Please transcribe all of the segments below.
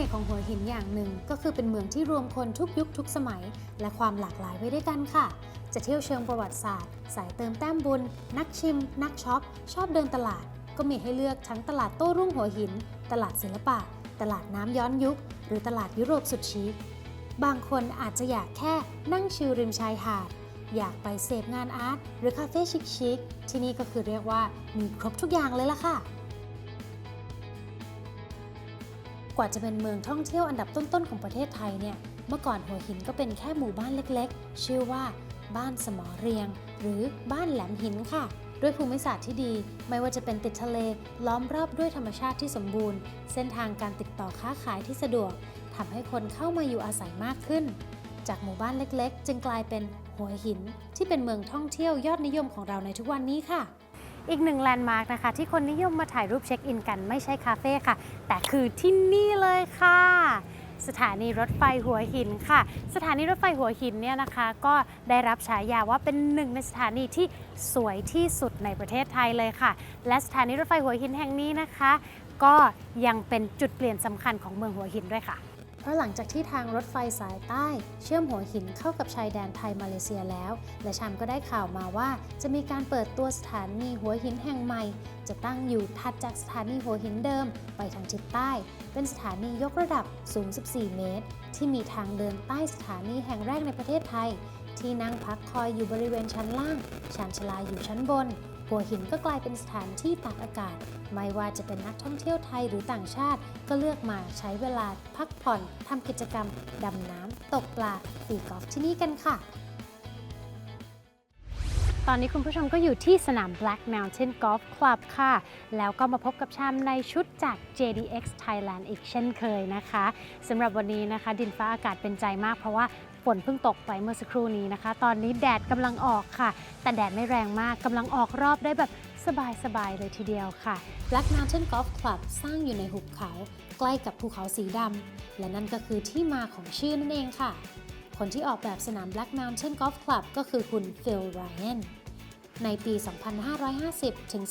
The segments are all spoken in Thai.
น่ห์ของหัวหินอย่างหนึ่ง ก็คือเป็นเมืองที่รวมคนทุกยุคทุกสมัย และความหลากหลายไว้ด้วยกันค่ะ จะเที่ยวเชิงประวัติศาสตร์ สายเติมแต้มบุญ นักชิม นักช็อป ชอบเดินตลาด ก็มีให้เลือกทั้งตลาดโต้รุ่งหัวหิน ตลาดศิลปะ ตลาดน้ำย้อนยุค หรือตลาดยุโรปสุดชิคบางคนอาจจะอยากแค่นั่งชิลริมชายหาด อยากไปเสพงานอาร์ตหรือคาเฟ่ชิคๆที่นี่ก็คือเรียกว่ามีครบทุกอย่างเลยล่ะค่ะ ว่าจะเป็นเมืองท่องเที่ยวอันดับต้นๆของประเทศไทยเนี่ย เมื่อก่อนหัวหินก็เป็นแค่หมู่บ้านเล็กๆ ชื่อว่าบ้านสมอเรียง หรือบ้านแหลมหินค่ะ ด้วยภูมิศาสตร์ที่ดี ไม่ว่าจะเป็นติดทะเล ล้อมรอบด้วยธรรมชาติที่สมบูรณ์ เส้นทางการติดต่อค้าขายที่สะดวกทำให้คนเข้ามาอยู่อาศัยมากขึ้น จากหมู่บ้านเล็กๆ จึงกลายเป็นหัวหินที่เป็นเมืองท่องเที่ยวยอดนิยมของเราในทุกวันนี้ค่ะ อีกหนึ่งแลนด์มาร์กนะคะ ที่คนนิยมมาถ่ายรูปเช็คอินกันไม่ใช่คาเฟ่ค่ะ แต่คือที่นี่เลยค่ะ สถานีรถไฟหัวหินค่ะ สถานีรถไฟหัวหินเนี่ยนะคะ ก็ได้รับฉายาว่าเป็นหนึ่งในสถานีที่สวยที่สุดในประเทศไทยเลยค่ะ และสถานีรถไฟหัวหินแห่งนี้นะคะ ก็ยังเป็นจุดเปลี่ยนสำคัญของเมืองหัวหินด้วยค่ะ เพราะหลังจากที่ทางรถไฟสายใต้ เชื่อมหัวหินเข้ากับชายแดนไทยมาเลเซียแล้ว และชามก็ได้ข่าวมาว่า จะมีการเปิดตัวสถานีหัวหินแห่งใหม่ จะตั้งอยู่ถัดจากสถานีหัวหินเดิมไปทางทิศใต้ เป็นสถานียกระดับสูง 14 เมตร ที่มีทางเดินใต้สถานีแห่งแรกในประเทศไทย ที่นั่งพักคอยอยู่บริเวณชั้นล่าง ชานชลาอยู่ชั้นบน หัวหินก็กลายเป็นสถานที่ตากอากาศ ไม่ว่าจะเป็นนักท่องเที่ยวไทยหรือต่างชาติ ก็เลือกมาใช้เวลาพักผ่อนทำกิจกรรม ดำน้ำตกปลาตีกอล์ฟที่นี่กันค่ะ ตอนนี้คุณผู้ชมก็อยู่ที่สนาม Black Mountain Golf Club ค่ะ แล้วก็มาพบกับชามในชุดจาก JDX Thailand อีกเช่นเคยนะคะสำหรับวันนี้นะคะ ดินฟ้าอากาศเป็นใจมากเพราะว่า ฝนเพิ่งตกไปเมื่อสักครู่นี้นะคะ ตอนนี้แดดกำลังออกค่ะ แต่แดดไม่แรงมากกำลังออกรอบได้แบบสบายๆเลยทีเดียวค่ะ Black Mountain Golf Club สร้างอยู่ในหุบเขา ใกล้กับภูเขาสีดำและนั่นก็คือที่มาของชื่อนั่นเองค่ะ คนที่ออกแบบสนาม Black Mountain Golf Club ก็คือคุณ Phil Ryan ในปี 2550 ถึง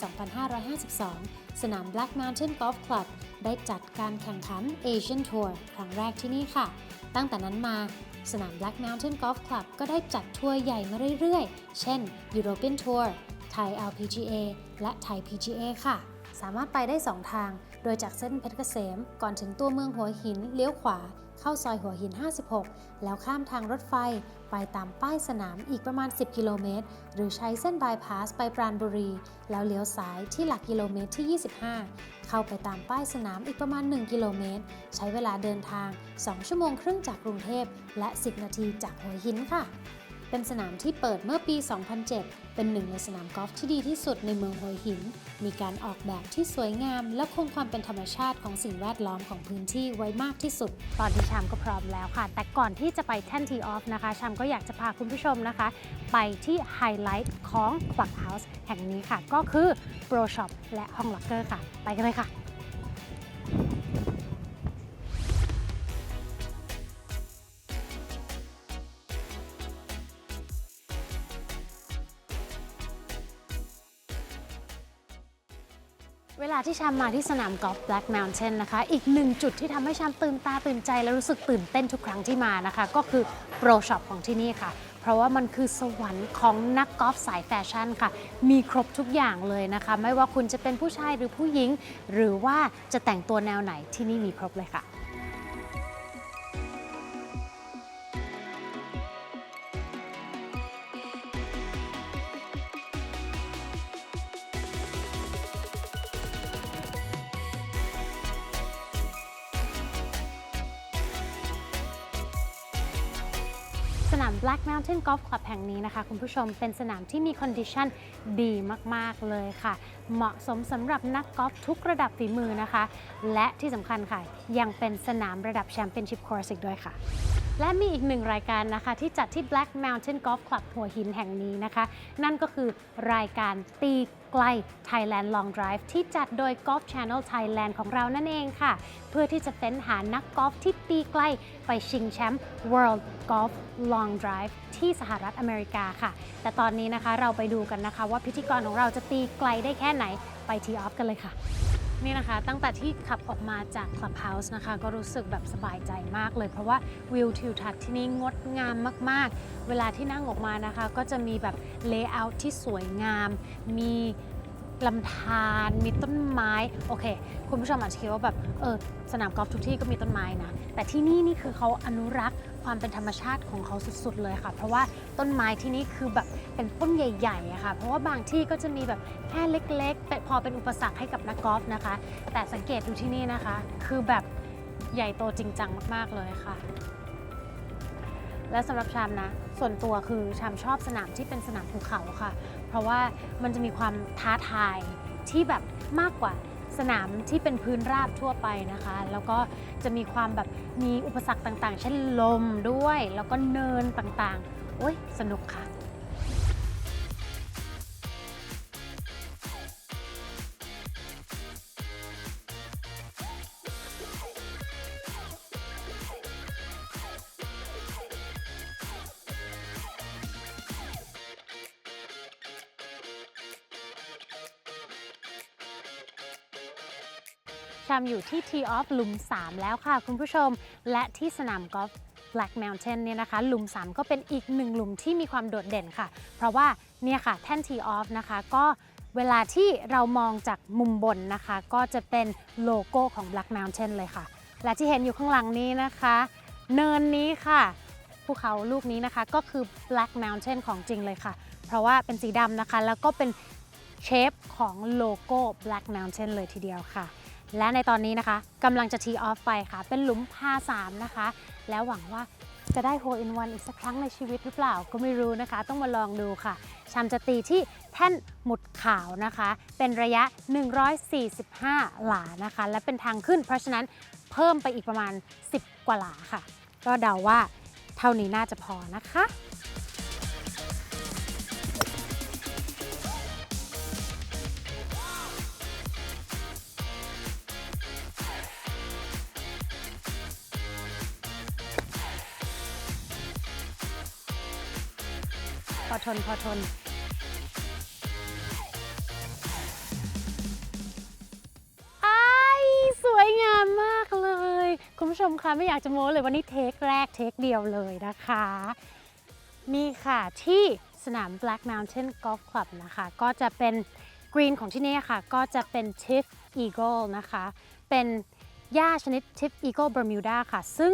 2552 สนาม Black Mountain Golf Club ได้จัดการแข่งขัน Asian Tour ครั้งแรกที่นี่ค่ะ ตั้งแต่นั้นมา สนาม Black Mountain Golf Club ก็ได้จัดทัวร์ใหญ่มาเรื่อยๆ เช่น European Tour Thai LPGA และ Thai PGA ค่ะ สามารถไปได้ 2 ทาง โดยจากเส้นเพชรเกษม ก่อนถึงตัวเมืองหัวหินเลี้ยวขวา เข้าซอยหัวหิน 56 แล้วข้ามทางรถไฟ ไปตามป้ายสนามอีกประมาณ 10 กิโลเมตร หรือใช้เส้นบายพาสไปปราณบุรี แล้วเลี้ยวซ้ายที่หลักกิโลเมตรที่ 25 เข้าไปตามป้ายสนามอีกประมาณ 1 กิโลเมตร ใช้เวลาเดินทาง 2 ชั่วโมงครึ่งจากกรุงเทพและ 10 นาทีจากหัวหินค่ะ เป็นสนามที่เปิดเมื่อปี 2007 เป็นหนึ่งในสนามกอล์ฟที่ดีที่สุดในเมืองหัวหิน มีการออกแบบที่สวยงาม และคงความเป็นธรรมชาติของสิ่งแวดล้อมของพื้นที่ไว้มากที่สุด ตอนนี้ชามก็พร้อมแล้วค่ะ แต่ก่อนที่จะไปแท่นทีออฟนะคะชามก็อยากจะพาคุณผู้ชมนะคะ ไปที่ไฮไลท์ของ Clubhouse แห่งนี้ค่ะ ก็คือ Pro Shop และห้องล็อกเกอร์ค่ะ ไปกันเลยค่ะ ที่ชามมาที่สนามกอล์ฟ Black Mountain นะคะ อีกหนึ่งจุดที่ทำให้ชามตื่นตาตื่นใจ และรู้สึกตื่นเต้นทุกครั้งที่มานะคะ ก็คือโปรช็อปของที่นี่ค่ะ เพราะว่ามันคือสวรรค์ของนักกอล์ฟสายแฟชั่นค่ะ มีครบทุกอย่างเลยนะคะ ไม่ว่าคุณจะเป็นผู้ชายหรือผู้หญิง หรือว่าจะแต่งตัวแนวไหนที่นี่มีครบเลยค่ะ Mountain Golf Club แห่งนี้นะคะ คุณผู้ชมเป็นสนามที่มีคอนดิชันดีมาก ๆ เลยค่ะ เหมาะสมสำหรับนักกอล์ฟทุกระดับฝีมือนะคะ และที่สำคัญค่ะ ยังเป็นสนามระดับแชมเปี้ยนชิพคอร์สอีกด้วยค่ะ และมีอีกหนึ่งรายการนะคะ ที่จัดที่ Black Mountain Golf Club หัวหินแห่งนี้นะคะ นั่นก็คือรายการตีไกล Thailand Long Drive ที่จัดโดย Golf Channel Thailand ของเรานั่นเองค่ะ เพื่อที่จะเฟ้นหานักกอล์ฟที่ตีไกลไปชิงแชมป์ World Golf Long Drive ที่สหรัฐอเมริกาค่ะ แต่ตอนนี้นะคะเราไปดูกันนะคะว่าพิธีกรของเราจะตีไกลได้แค่ไหนไปทีออฟกันเลยค่ะ นี่นะคะ ตั้งแต่ที่ขับออกมาจาก Clubhouse นะคะ ก็รู้สึกแบบสบายใจมากเลย เพราะว่าวิวทิวทัศน์ที่นี่งดงามมาก ๆ เวลาที่นั่งออกมานะคะ ก็จะมีแบบเลเยอร์ที่สวยงาม มีลำธารมีต้นไม้ โอเค คุณผู้ชมอาจจะคิดว่าแบบเออสนามกอล์ฟทุกที่ก็มีต้นไม้นะ แต่ที่นี่นี่คือเขาอนุรักษ์ ความเป็นธรรมชาติของเขาสุดๆเลยค่ะ เพราะว่าต้นไม้ที่นี่คือแบบเป็นต้นใหญ่ๆอะค่ะ เพราะว่าบางที่ก็จะมีแบบแค่เล็กๆแต่พอเป็นอุปสรรคให้กับนักกอล์ฟนะคะ แต่สังเกตดูที่นี่นะคะ คือแบบใหญ่โตจริงจังมากๆเลยค่ะ และสำหรับชามนะ ส่วนตัวคือชามชอบสนามที่เป็นสนามภูเขาค่ะ เพราะว่ามันจะมีความท้าทายที่แบบมากกว่า สนามที่เป็นพื้นราบทั่วไปนะคะ แล้วก็จะมีความแบบมีอุปสรรคต่างๆ เช่นลมด้วย แล้วก็เนินต่างๆ โอ้ยสนุกค่ะ มอยู่ที่ Tee Off หลุม 3 แล้วค่ะคุณผู้ชม และที่สนามกอล์ฟ Black Mountain เนี่ยนะคะหลุม 3 ก็เป็นอีกหนึ่งหลุมที่มีความโดดเด่นค่ะ เพราะว่าเนี่ยค่ะแท่น Tee Off นะคะก็เวลาที่เรามองจากมุมบนนะคะ ก็จะเป็นโลโก้ของ Black Mountain เลยค่ะ และที่เห็นอยู่ข้างหลังนี้นะคะ เนินนี้ค่ะภูเขาลูกนี้นะคะก็คือ Black Mountain ของจริงเลยค่ะ เพราะว่าเป็นสีดำนะคะ แล้วก็เป็นเชฟของโลโก้ Black Mountain เลยทีเดียวค่ะ และในตอนนี้นะคะกำลังจะทีออฟไปค่ะ เป็นหลุมพา3นะคะ แล้วหวังว่าจะได้โฮอินวันอีกสักครั้งในชีวิตหรือเปล่าก็ไม่รู้นะคะ ต้องมาลองดูค่ะชามจะตีที่แท่นหมุดขาวนะคะ เป็นระยะ 145 หลานะคะ และเป็นทางขึ้น เพราะฉะนั้นเพิ่มไปอีกประมาณ 10 กว่าหลาค่ะ ก็เดาว่าเท่านี้น่าจะพอนะคะ นพอทนอ้ายสวยงามมากเลย คุณผู้ชมคะไม่อยากจะโม้เลยวันนี้เทคแรกเทคเดียวเลยนะคะ นี่ค่ะที่สนาม Black Mountain Golf Club นะคะ ก็จะเป็นกรีนของที่นี่ค่ะ ก็จะเป็น Tiff Eagle นะคะ เป็นหญ้าชนิด Tiff Eagle Bermuda ค่ะ ซึ่ง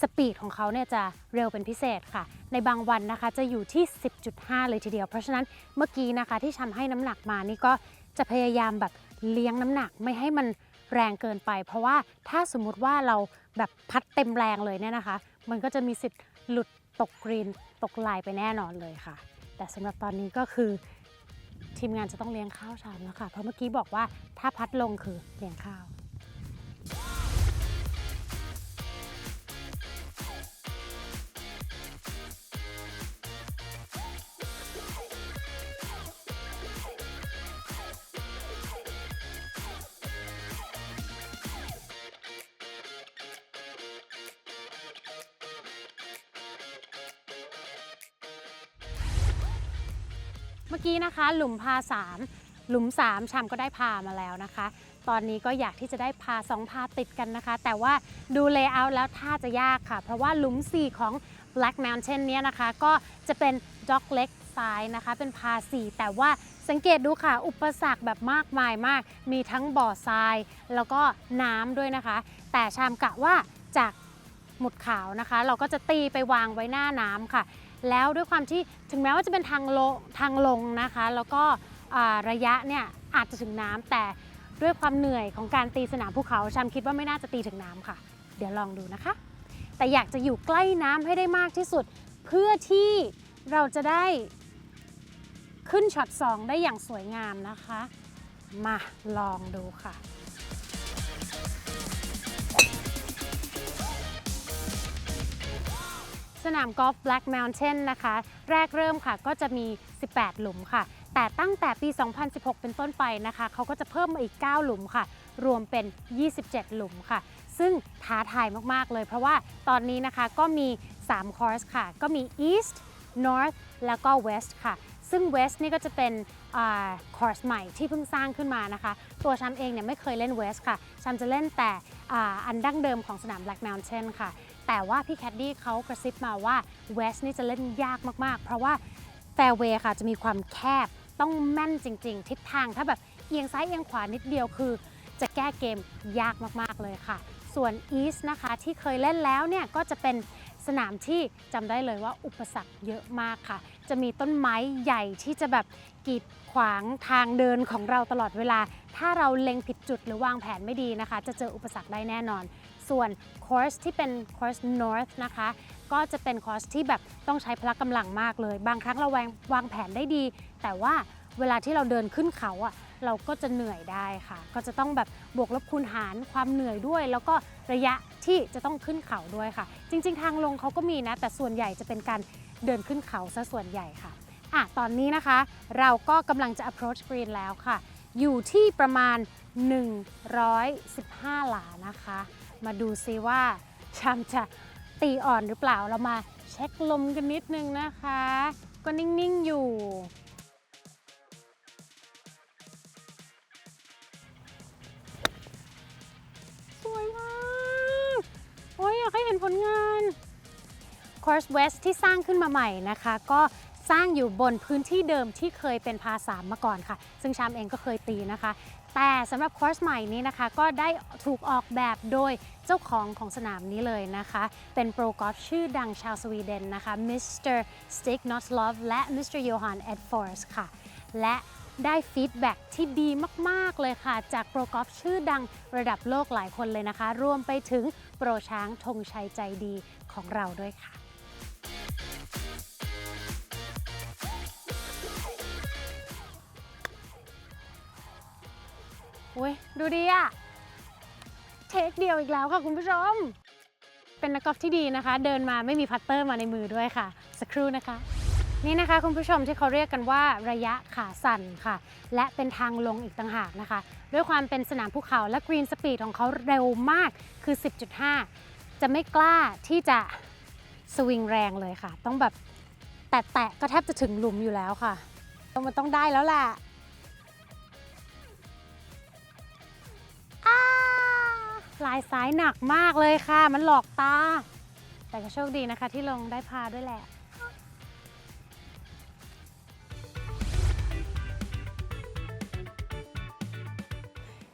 สปีดของเขาเนี่ยจะเร็วเป็นพิเศษค่ะ ในบางวันนะคะจะอยู่ที่ 10.5 เลยทีเดียว เพราะฉะนั้นเมื่อกี้นะคะที่ทำให้น้ำหนักมานี่ก็จะพยายามแบบเลี้ยงน้ำหนักไม่ให้มันแรงเกินไป เพราะว่าถ้าสมมุติว่าเราแบบพัดเต็มแรงเลยเนี่ยนะคะ มันก็จะมีสิทธิ์หลุดตกกรีนตกลายไปแน่นอนเลยค่ะ แต่สำหรับตอนนี้ก็คือทีมงานจะต้องเลี้ยงข้าวชามแล้วค่ะ เพราะเมื่อกี้บอกว่าถ้าพัดลงคือเลี้ยงข้าว เมื่อกี้นะคะหลุมพา 3 หลุม 3ชามก็ได้พามาแล้วนะคะ ตอนนี้ก็อยากที่จะได้พา 2 พาติดกันนะคะ แต่ว่าดูเลเยอร์แล้วท่าจะยากค่ะ เพราะว่าหลุม 4 ของ Black Mountain เนี่ยนะคะ ก็จะเป็นด็อกเล็กซ้ายนะคะ เป็นพา 4 แต่ว่าสังเกตดูค่ะ อุปสรรคแบบมากมายมาก มีทั้งบ่อทราย แล้วก็น้ำด้วยนะคะ แต่ชามกะว่าจากหมุดขาวนะคะ เราก็จะตีไปวางไว้หน้าน้ำค่ะ แล้วด้วยความที่ถึงแม้ว่าจะเป็นทางลงทางลงนะคะ แล้วก็ระยะเนี่ยอาจจะถึงน้ำแต่ด้วยความเหนื่อยของการตีสนามภูเขาชัมคิดว่าไม่น่าจะตีถึงน้ำค่ะ เดี๋ยวลองดูนะคะ แต่อยากจะอยู่ใกล้น้ำให้ได้มากที่สุด เพื่อที่เราจะได้ขึ้นช็อตสองได้อย่างสวยงามนะคะ มาลองดูค่ะ สนามกอล์ฟ Black Mountain นะคะ แรกเริ่มค่ะก็จะมี 18 หลุมค่ะ แต่ตั้งแต่ปี 2016 เป็นต้นไปนะคะเขาก็จะเพิ่มมาอีก 9 หลุมค่ะ รวมเป็น 27 หลุมค่ะ ซึ่งท้าทายมาก ๆ เลย เพราะว่าตอนนี้นะคะก็มี 3 คอร์สค่ะ ก็มี East North แล้วก็ West ค่ะ ซึ่ง West นี่ก็จะเป็นคอร์สใหม่ที่เพิ่งสร้างขึ้นมานะคะ ตัวชัมเองเนี่ยไม่เคยเล่น West ค่ะชัมจะเล่นแต่ออันดั้งเดิมของสนาม Black Mountain ค่ะ แต่ว่าพี่แคดดี้เขากระซิบมาว่า West นี่จะเล่นยากมากๆ เพราะว่าแฟร์เวย์ค่ะจะมีความแคบต้องแม่นจริง ๆ ทิศทางถ้าแบบเอียงซ้ายเอียงขวานิดเดียวคือ จะแก้เกมยากมากๆเลยค่ะ ส่วน East นะคะที่เคยเล่นแล้วเนี่ยก็จะเป็นสนามที่จำได้เลยว่าอุปสรรคเยอะมากค่ะ จะมีต้นไม้ใหญ่ที่จะแบบกีดขวางทางเดินของเราตลอดเวลา ถ้าเราเล็งผิดจุดหรือวางแผนไม่ดีนะคะ จะเจออุปสรรคได้แน่นอน ส่วนคอร์สที่เป็นคอร์ส North นะคะ ก็จะเป็นคอร์สที่แบบต้องใช้พละกำลังมากเลย บางครั้งเราวางวางแผนได้ดี แต่ว่าเวลาที่เราเดินขึ้นเขาอะเราก็จะเหนื่อยได้ค่ะ ก็จะต้องแบบบวกลบคูณหารความเหนื่อยด้วย แล้วก็ระยะที่จะต้องขึ้นเขาด้วยค่ะ จริง ๆ ทางลงเขาก็มีนะ แต่ส่วนใหญ่จะเป็นการเดินขึ้นเขาซะส่วนใหญ่ค่ะอะ ตอนนี้นะคะเราก็กำลังจะ approach green แล้วค่ะ อยู่ที่ประมาณ 115 หลานะคะ มาดูซิว่าชามจะตีอ่อนหรือเปล่าเรามาเช็คลมกันนิดนึงนะคะ ก็นิ่งๆอยู่ สวยมาก โอ้ยอยากให้เห็นผลงาน Course West ที่สร้างขึ้นมาใหม่นะคะ ก็ สร้างอยู่บนพื้นที่เดิมที่เคยเป็นพาสามมาก่อนค่ะ ซึ่งชามเองก็เคยตีนะคะ แต่สำหรับคอร์สใหม่นี้นะคะ ก็ได้ถูกออกแบบโดยเจ้าของของสนามนี้เลยนะคะ เป็นโปรกอล์ฟชื่อดังชาวสวีเดนนะคะ Mr. Stig n o t l o v และ Mr. Johan Edfors ค่ะ และได้ฟีดแบ็กที่ดีมาก ๆ เลยค่ะ จากโปรกอล์ฟชื่อดังระดับโลกหลายคนเลยนะคะ รวมไปถึงโปรช้างธงชัยใจดีของเราด้วยค่ะ ดูดีอะเทคเดียวอีกแล้วค่ะคุณผู้ชม เป็นนักกอล์ฟที่ดีนะคะ เดินมาไม่มีพัตเตอร์มาในมือด้วยค่ะ สักครู่นะคะนี่นะคะคุณผู้ชมที่เขาเรียกกันว่าระยะขาสั่นค่ะ และเป็นทางลงอีกต่างหากนะคะ ด้วยความเป็นสนามภูเขาและกรีนสปีดของเขาเร็วมากคือ 10.5 จะไม่กล้าที่จะสวิงแรงเลยค่ะ ต้องแบบแตะๆก็แทบจะถึงหลุมอยู่แล้วค่ะมันต้องได้แล้วแหละ ลายสายหนักมากเลยค่ะ มันหลอกตา แต่ก็โชคดีนะคะที่ลงได้พาด้วยแหละ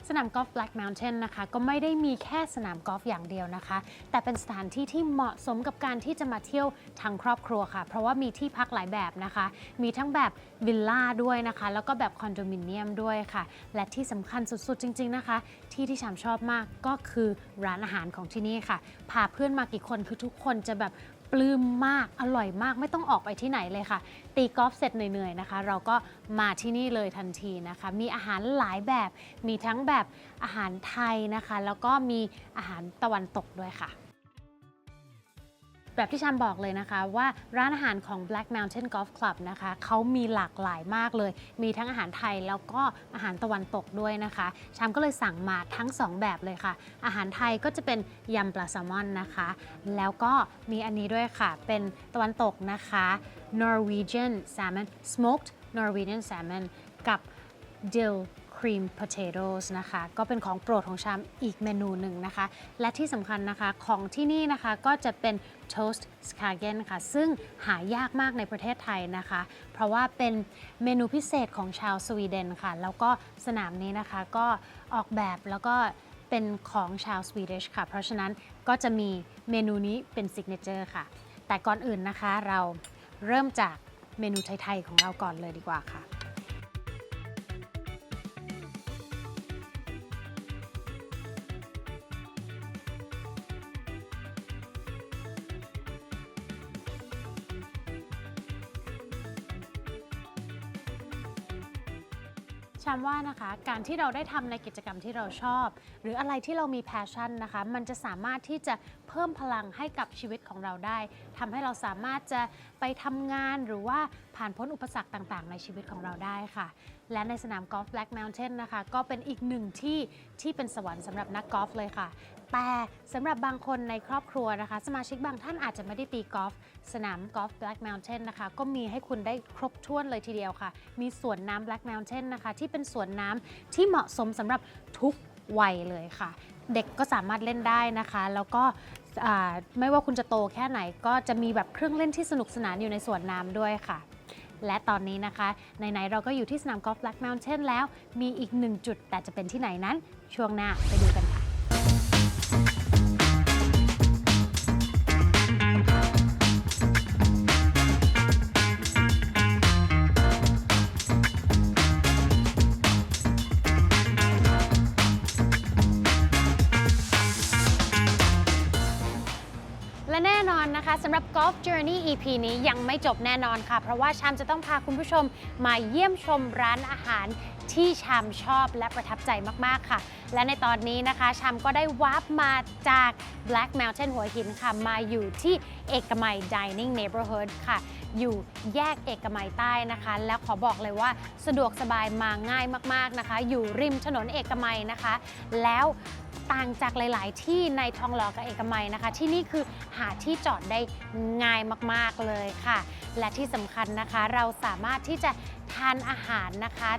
สนามกอล์ฟ Black Mountain นะคะ ก็ไม่ได้มีแค่สนามกอล์ฟอย่างเดียวนะคะ แต่เป็นสถานที่ที่เหมาะสมกับการที่จะมาเที่ยวทั้งครอบครัวค่ะ เพราะว่ามีที่พักหลายแบบนะคะ มีทั้งแบบวิลล่าด้วยนะคะ แล้วก็แบบคอนโดมิเนียมด้วยค่ะ และที่สำคัญสุดๆ จริง ๆนะคะ ที่ที่ชามชอบมากก็คือร้านอาหารของที่นี่ค่ะ พาเพื่อนมากี่คนคือทุกคนจะแบบ ปลื้มมากอร่อยมากไม่ต้องออกไปที่ไหนเลยค่ะ ตีกอล์ฟเสร็จเหนื่อยๆนะคะ เราก็มาที่นี่เลยทันทีนะคะ มีอาหารหลายแบบมีทั้งแบบอาหารไทยนะคะ แล้วก็มีอาหารตะวันตกด้วยค่ะ แบบที่ชามบอกเลยนะคะว่าร้านอาหารของ Black Mountain Golf Club นะคะเขามีหลากหลายมากเลย มีทั้งอาหารไทยแล้วก็อาหารตะวันตกด้วยนะคะ ชามก็เลยสั่งมาทั้ง 2 แบบเลยค่ะ อาหารไทยก็จะเป็นยำปลาแซลมอนนะคะ แล้วก็มีอันนี้ด้วยค่ะ เป็นตะวันตกนะคะ Norwegian salmon smoked Norwegian salmon กับ dill cream potatoes นะคะ ก็เป็นของโปรดของชามอีกเมนูหนึ่งนะคะ และที่สำคัญนะคะของที่นี่นะคะก็จะเป็น toast skagen ค่ะ ซึ่งหายากมากในประเทศไทยนะคะ เพราะว่าเป็นเมนูพิเศษของชาวสวีเดนค่ะ แล้วก็สนามนี้นะคะก็ออกแบบแล้วก็เป็นของชาวสวีเดชค่ะ เพราะฉะนั้นก็จะมีเมนูนี้เป็นซิกเนเจอร์ค่ะ แต่ก่อนอื่นนะคะเราเริ่มจากเมนูไทย ๆ ของเราก่อนเลยดีกว่าค่ะ ชามว่านะคะ การที่เราได้ทำในกิจกรรมที่เราชอบ หรืออะไรที่เรามีแพชชั่นนะคะ มันจะสามารถที่จะ พิ่มพลังให้กับชีวิตของเราได้ทำให้เราสามารถจะไปทำงานหรือว่าผ่านพ้นอุปสรรคต่างๆ ในชีวิตของเราได้ค่ะ และในสนามกอล์ฟ Black Mountain นะคะก็เป็นอีกหนึ่งที่ที่เป็นสวรรค์สำหรับนักกอล์ฟเลยค่ะ แต่สำหรับบางคนในครอบครัวนะคะ สมาชิกบางท่านอาจจะไม่ได้ตีกอล์ฟสนามกอล์ฟ Black Mountain นะคะก็มีให้คุณได้ครบถ้วนเลยทีเดียวค่ะ มีสวนน้ำ Black Mountain นะคะ ที่เป็นสวนน้ำที่เหมาะสมสำหรับทุกวัยเลยค่ะ เด็กก็สามารถเล่นได้นะคะ แล้วก็ อ่าไม่ว่าคุณจะโตแค่ไหนก็จะมีแบบเครื่องเล่นที่สนุกสนานอยู่ในสวนน้ำด้วยค่ะ และตอนนี้นะคะไหนๆเราก็อยู่ที่สนามกอล์ฟ Black Mountain แล้ว มีอีกหนึ่งจุดแต่จะเป็นที่ไหนนั้น ช่วงหน้าไปดูกัน EP นี้ยังไม่จบแน่นอนค่ะ เพราะว่าชามจะต้องพาคุณผู้ชมมาเยี่ยมชมร้านอาหารที่ชามชอบและประทับใจมากๆค่ะ และในตอนนี้นะคะชามก็ได้วาร์ปมาจาก Black Mountain หัวหินค่ะ มาอยู่ที่เอกมัย Dining Neighborhood ค่ะ อยู่แยกเอกมัยใต้นะคะ แล้วขอบอกเลยว่าสะดวกสบายมาง่ายมากๆนะคะ อยู่ริมถนนเอกมัยนะคะ แล้วต่างจากหลาย ๆ ที่ในทองหล่อกับเอกมัยนะคะ ที่นี่คือหาที่จอดได้ง่ายมากๆเลยค่ะ และที่สำคัญนะคะ เราสามารถที่จะ ทานอาหารนะคะ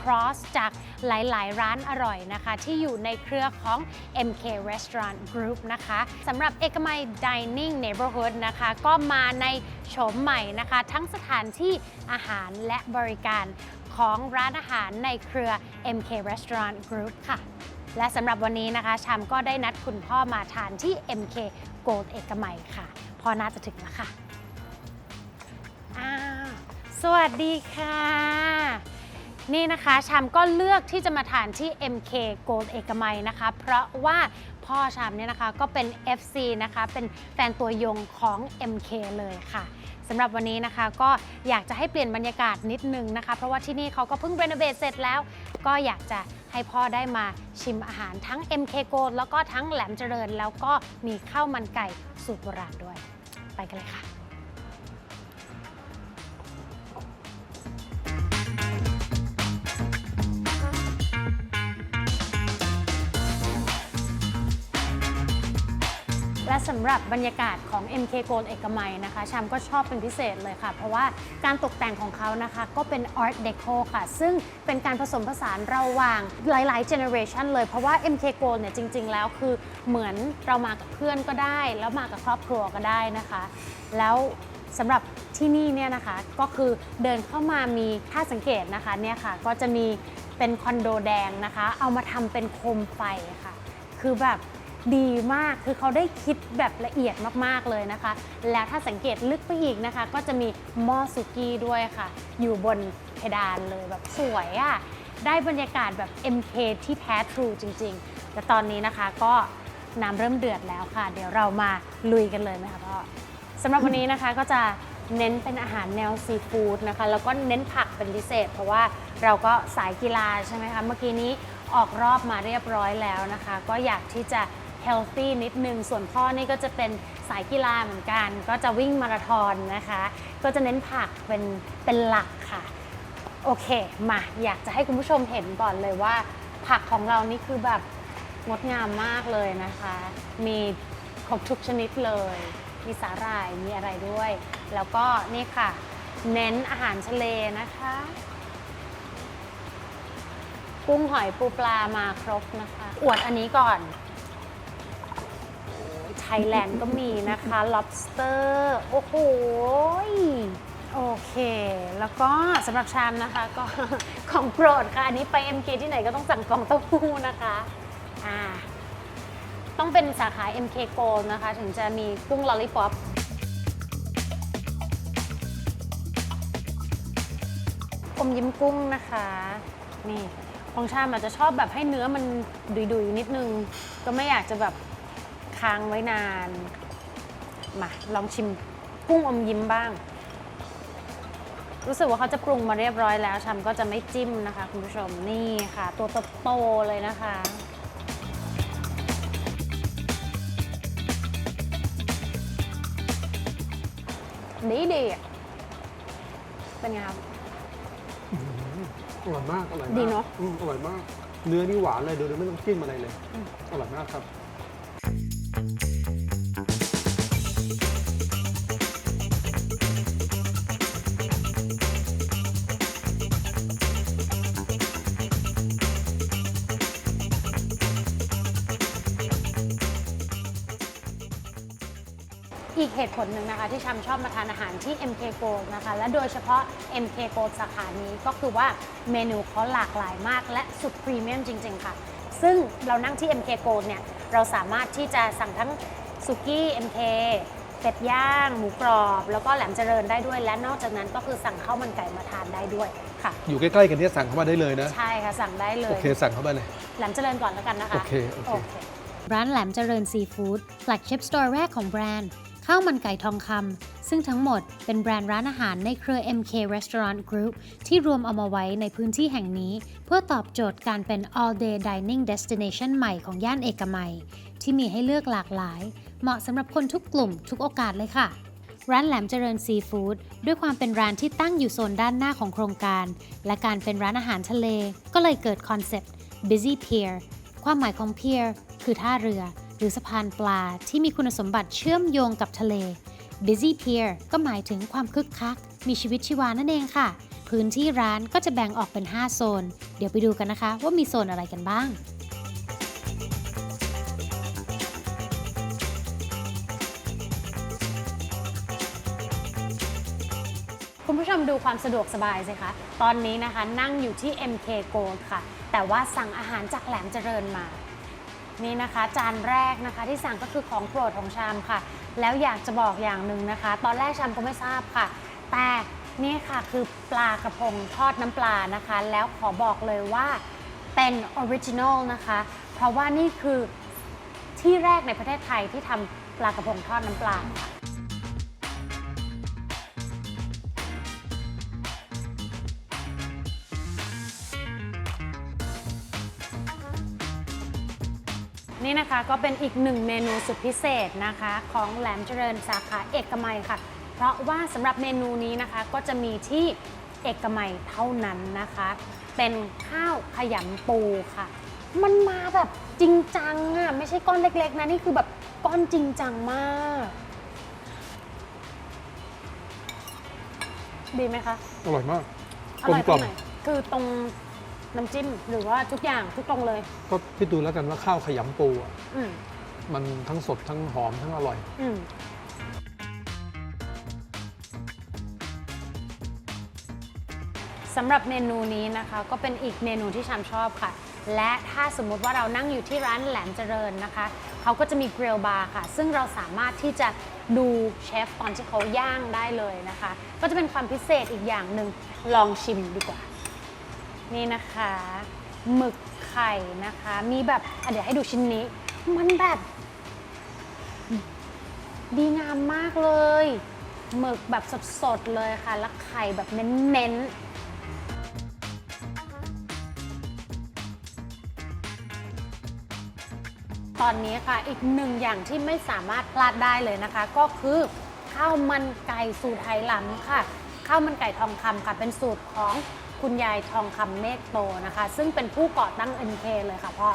cross จากหลาย ๆ ร้านอร่อยนะคะ ที่อยู่ในเครือของ MK Restaurant Group นะคะสำหรับเอกมัย Dining Neighborhood นะคะ ก็มาในโฉมใหม่นะคะ ทั้งสถานที่อาหารและบริการของร้านอาหารในเครือ MK Restaurant Group ค่ะ และสำหรับวันนี้นะคะ ชามก็ได้นัดคุณพ่อมาทานที่ MK Gold เอกมัยค่ะพ่อน่าจะถึงแล้วค่ะ สวัสดีค่ะ นี่นะคะชามก็เลือกที่จะมาทานที่ MK Gold เอกมัยนะคะ เพราะว่าพ่อชามเนี่ยนะคะก็เป็น FC นะคะ เป็นแฟนตัวยงของ MK เลยค่ะสำหรับวันนี้นะคะก็อยากจะให้เปลี่ยนบรรยากาศนิดนึงนะคะ เพราะว่าที่นี่เขาก็เพิ่งรีโนเวทเสร็จแล้ว ก็อยากจะให้พ่อได้มาชิมอาหารทั้ง MK Gold แล้วก็ทั้งแหลมเจริญ แล้วก็มีข้าวมันไก่สูตรโบราณด้วย ไปกันเลยค่ะ และสำหรับบรรยากาศของ MK Gold เอกมัยนะคะ ชามก็ชอบเป็นพิเศษเลยค่ะ เพราะว่าการตกแต่งของเขานะคะ ก็เป็น Art Deco ค่ะ ซึ่งเป็นการผสมผสานระหว่างหลาย ๆ generation เลย เพราะว่า MK Gold เนี่ยจริง ๆ แล้วคือเหมือนเรามากับเพื่อนก็ได้ แล้วมากับครอบครัวก็ได้นะคะ แล้วสำหรับที่นี่เนี่ยนะคะก็คือเดินเข้ามามีถ้าสังเกตนะคะเนี่ยค่ะก็จะมีเป็นคอนโดแดงนะคะ เอามาทำเป็นโคมไฟค่ะ คือแบบ ดีมาก คือเขาได้คิดแบบละเอียดมากๆเลยนะคะ แล้วถ้าสังเกตลึกไปอีกนะคะ ก็จะมีหม้อสุกี้ด้วยค่ะ อยู่บนเพดานเลยแบบสวยอะ่ะ ได้บรรยากาศแบบ MK ที่แท้ทรูจริงๆ และตอนนี้นะคะก็น้ำเริ่มเดือดแล้วค่ะ เดี๋ยวเรามาลุยกันเลยไหมคะพ่อสำหรับวันนี้นะคะก็จะเน้นเป็นอาหารแนวซีฟู้ดนะคะ แล้วก็เน้นผักเป็นพิเศษ เพราะว่าเราก็สายกีฬาใช่ไหมคะ เมื่อกี้นี้ออกรอบมาเรียบร้อยแล้วนะคะ ก็อยากที่จะ healthy นิดนึง ส่วนพ่อนี่ก็จะเป็นสายกีฬาเหมือนกัน ก็จะวิ่งมาราธอนนะคะ ก็จะเน้นผักเป็นเป็นหลักค่ะ โอเค มาอยากจะให้คุณผู้ชมเห็นก่อนเลยว่า ผักของเรานี่คือแบบงดงามมากเลยนะคะ มีครบทุกชนิดเลย มีสาหร่าย มีอะไรด้วย แล้วก็นี่ค่ะ เน้นอาหารทะเลนะคะ กุ้งหอยปูปลามาครบนะคะ อวดอันนี้ก่อน ไทยแลนด์ก็มีนะคะ lobster โอ้โหโอเค แล้วก็สำหรับชามนะคะก็ของโปรดค่ะ อันนี้ไป MK ที่ไหนก็ต้องสั่งฟองเต้าหู้นะคะอ่าต้องเป็นสาขา MK Gold นะคะ ถึงจะมีกุ้งลอลลี่ป๊อปอมยิ้มกุ้งนะคะ นี่ของชามอาจจะชอบแบบให้เนื้อมันดุยๆนิดนึง ก็ไม่อยากจะแบบ ค้างไว้นาน มาลองชิมกุ้งอมยิ้มบ้าง รู้สึกว่าเขาจะปรุงมาเรียบร้อยแล้วชำก็จะไม่จิ้มนะคะ คุณผู้ชมนี่ค่ะ ตัวโตๆเลยนะคะดีดีๆอะเป็นไงครับอร่อยมากอร่อยมากดีเนอะอืมอร่อยมาก เนื้อนี่หวานเลยโดยไม่ต้องจิ้มอะไรเลยอืมอร่อยมากครับ อีกเหตุผลหนึ่งนะคะที่ชำชอบมาทานอาหารที่ MK Gold นะคะ และโดยเฉพาะ MK Gold สาขานี้ก็คือว่าเมนูเขาหลากหลายมากและสุดพรีเมียมจริง ๆ ค่ะ ซึ่งเรานั่งที่ MK Gold เนี่ย เราสามารถที่จะสั่งทั้งสุกี้ MK เป็ดย่าง หมูกรอบ แล้วก็แหลมเจริญได้ด้วย และนอกจากนั้นก็คือสั่งข้าวมันไก่มาทานได้ด้วยค่ะ อยู่ใกล้ๆกันเนี่ยสั่งเข้ามาได้เลยนะ ใช่ค่ะ สั่งได้เลโอย เคสั่งเข้ามาเลย แหลมเจริญก่อนแล้วกันนะคะ โอเคโอเค ร้านแหลมเจริญซีฟู้ดแฟลกชิพสโตร์แรกของแบรนด์ ข้าวมันไก่ทองคำ ซึ่งทั้งหมดเป็นแบรนด์ร้านอาหารในเครือ MK Restaurant Group ที่รวมเอามาไว้ในพื้นที่แห่งนี้ เพื่อตอบโจทย์การเป็น all day dining destination ใหม่ของย่านเอกมัย ที่มีให้เลือกหลากหลาย เหมาะสำหรับคนทุกกลุ่มทุกโอกาสเลยค่ะร้านแหลมเจริญซีฟู้ดด้วยความเป็นร้านที่ตั้งอยู่โซนด้านหน้าของโครงการ และการเป็นร้านอาหารทะเล ก็เลยเกิดคอนเซปต์ busy pier ความหมายของ pier คือท่าเรือ หรือสะพานปลาที่มีคุณสมบัติเชื่อมโยงกับทะเล busy pier ก็หมายถึงความคึกคัก มีชีวิตชีวานั่นเองค่ะ พื้นที่ร้านก็จะแบ่งออกเป็น 5 โซน เดี๋ยวไปดูกันนะคะว่ามีโซนอะไรกันบ้างคุณผู้ชมดูความสะดวกสบายสิคะ ตอนนี้นะคะนั่งอยู่ที่ MK Gold ค่ะ แต่ว่าสั่งอาหารจากแหลมเจริญมา นี่นะคะ จานแรกนะคะที่สั่งก็คือของโปรดของชามค่ะ แล้วอยากจะบอกอย่างหนึ่งนะคะ ตอนแรกชามก็ไม่ทราบค่ะ แต่นี่ค่ะคือปลากระพงทอดน้ำปลานะคะ แล้วขอบอกเลยว่าเป็นออริจินอลนะคะ เพราะว่านี่คือที่แรกในประเทศไทยที่ทำปลากระพงทอดน้ำปลาค่ะ นี่นะคะก็เป็นอีกหนึ่งเมนูสุดพิเศษนะคะ ของแหลมเจริญสาขาเอกมัยค่ะ เพราะว่าสำหรับเมนูนี้นะคะก็จะมีที่เอกมัยเท่านั้นนะคะ เป็นข้าวขยำปูค่ะ มันมาแบบจริงจังอะไม่ใช่ก้อนเล็กๆนะนี่คือแบบก้อนจริงจังมาก ดีไหมคะ อร่อยมาก อกลร่มอยกตรล่อมงไหนคือตรง น้ำจิ้มหรือว่าทุกอย่างทุกตรงเลย ก็พี่ดูแล้วกันว่าข้าวขยำปูอะอืมมันทั้งสดทั้งหอมทั้งอร่อย อืมสำหรับเมนูนี้นะคะ ก็เป็นอีกเมนูที่ชามชอบค่ะ และถ้าสมมุติว่าเรานั่งอยู่ที่ร้านแหลมเจริญนะคะ เขาก็จะมีกริลบาร์ค่ะ ซึ่งเราสามารถที่จะดูเชฟตอนที่เขาย่างได้เลยนะคะ ก็จะเป็นความพิเศษอีกอย่างหนึ่งลองชิมดีกว่า นี่นะคะหมึกไข่นะคะ มีแบบอะเดี๋ยวให้ดูชิ้นนี้ มันแบบ ดีงามมากเลยหมึกแบบสดๆเลยค่ะ แล้วไข่แบบเน้นๆตอนนี้ค่ะอีกหนึ่งอย่างที่ไม่สามารถพลาดได้เลยนะคะ ก็คือข้าวมันไก่สูตรไหหลำค่ะข้าวมันไก่ทองคำค่ะเป็นสูตรของ คุณยายทองคำเมฆโตนะคะ ซึ่งเป็นผู้ก่อตั้ง NK เลยค่ะเพราะ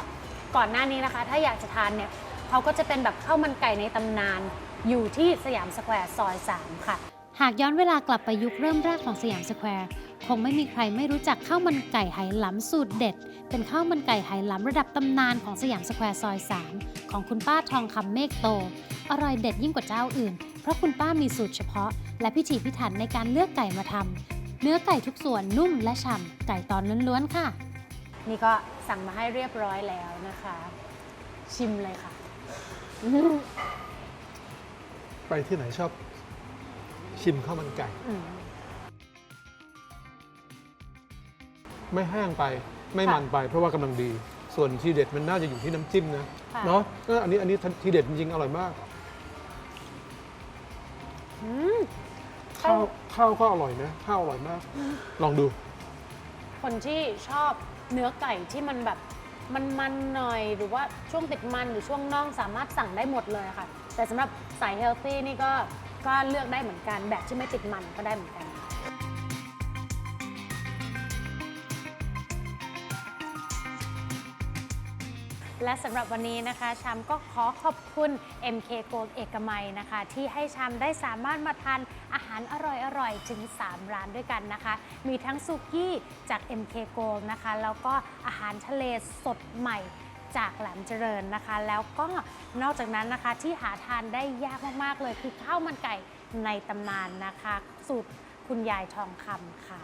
ก่อนหน้านี้นะคะ ถ้าอยากจะทานเนี่ยเขาก็จะเป็นแบบข้าวมันไก่ในตำนาน อยู่ที่สยามสแควร์ซอย 3 ค่ะ หากย้อนเวลากลับไปยุคเริ่มแรกของสยามสแควร์คงไม่มีใครไม่รู้จักข้าวมันไก่ไหหลำสูตรเด็ด เป็นข้าวมันไก่ไหหลำระดับตำนานของสยามสแควร์ซอย 3 ของคุณป้าทองคำเมฆโต อร่อยเด็ดยิ่งกว่าเจ้าอื่น เพราะคุณป้ามีสูตรเฉพาะ และพิถีพิถันในการเลือกไก่มาทำ เนื้อไก่ทุกส่วนนุ่มและฉ่ำไก่ตอนล้วนๆค่ะ นี่ก็สั่งมาให้เรียบร้อยแล้วนะคะ ชิมเลยค่ะ ไปที่ไหนชอบชิมข้าวมันไก่ อืม ไม่แห้งไปไม่ค่ะมันไป เพราะว่ากำลังดี ส่วนทีเด็ดมันน่าจะอยู่ที่น้ำจิ้มนะค่ะ เนาะเอออันนี้อันนี้ทีเด็ดจริงๆอร่อยมาก อืม ข้าวข้าวก็อร่อยนะข้าวอร่อยมาก ลองดู คนที่ชอบเนื้อไก่ที่มันแบบมันมันหน่อยหรือว่าช่วงติดมันหรือช่วงน่องสามารถสั่งได้หมดเลยค่ะ แต่สำหรับสายเฮลตี้นี่ก็ก็เลือกได้เหมือนกัน แบบที่ไม่ติดมันก็ได้เหมือนกัน และสำหรับวันนี้นะคะชามก็ขอขอบคุณ MK gold เอกมัยนะคะ ที่ให้ชามได้สามารถมาทาน อาหารอร่อยๆ ถึง 3 ร้านด้วยกันนะคะ มีทั้งซุกี้จาก MK g o นะคะ แล้วก็อาหารทะเลสดใหม่จากแหลมเจริญนะคะ แล้วก็นอกจากนั้นนะคะที่หาทานได้ยากมากๆเลยคือข้าวมันไก่ในตำนานนะคะ สูตรคุณยายทองคำค่ะ